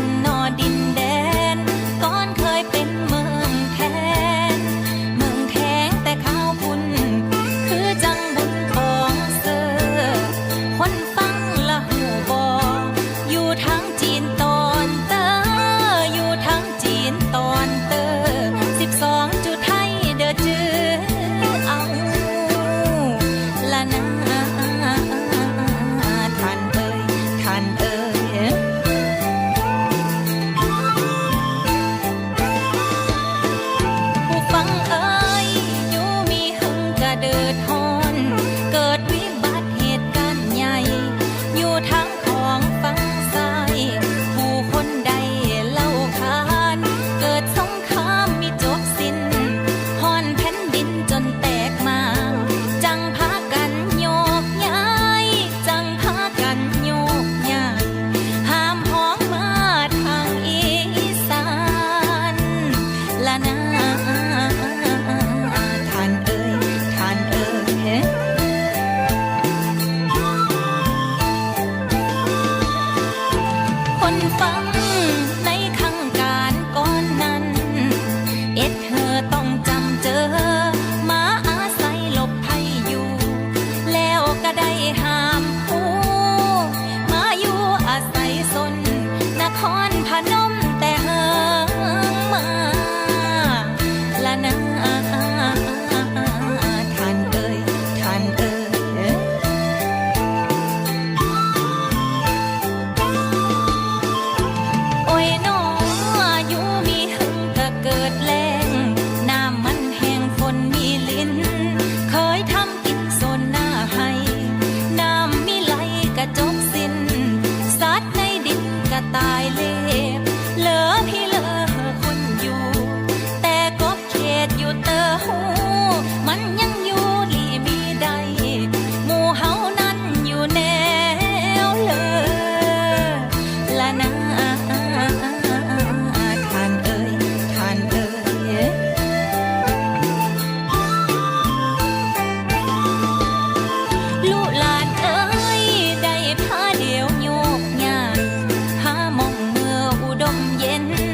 นนอดินแดนก้อน มเย็น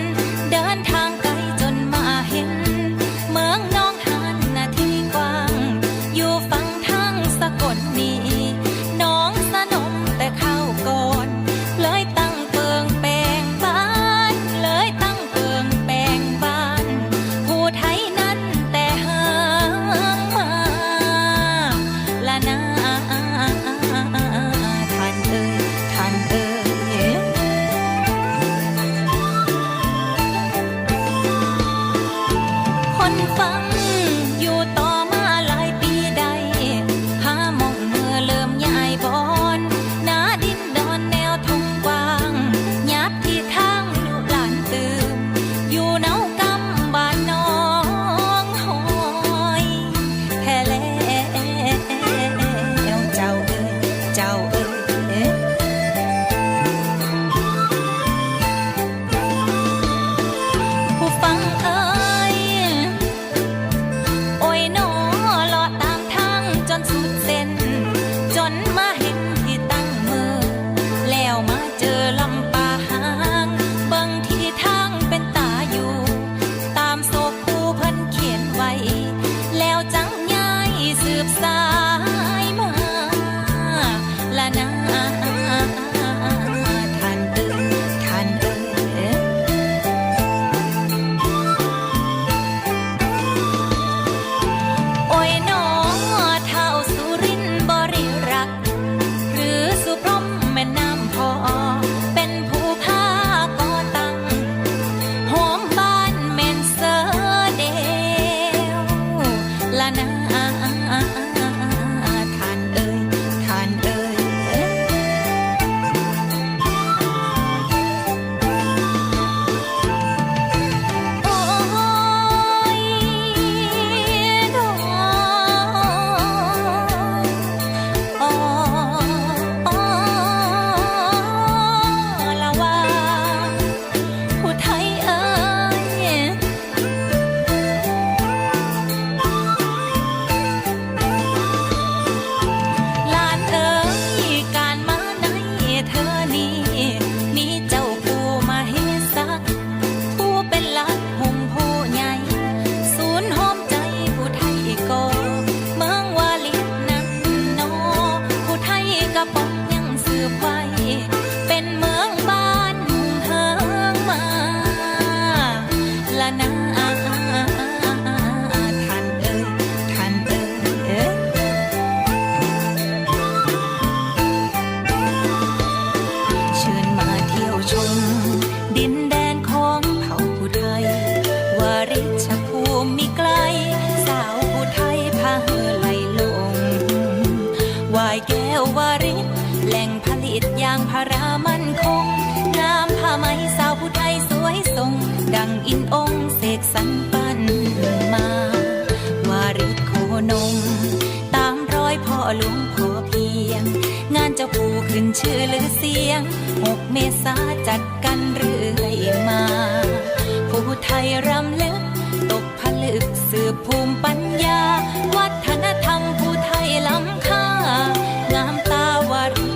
าวริตแหล่งผลิตยางพารามั่นคง งามผ้าไหมสาวผู้ไทยสวยทรง ดังอินองเสกสรรปั้นมา วาริตโคนม ตามรอยพ่อหลวงพ่อเพียง งานเจ้าผู้ขึ้นชื่อหรือเสียงหกเมษาจัดกันเรื่อยมา ผู้ไทยรำลึกตกผลึกสืบภูมิปัญญา วัฒนธรรมผู้ไทยล้ำ งามตาวาริ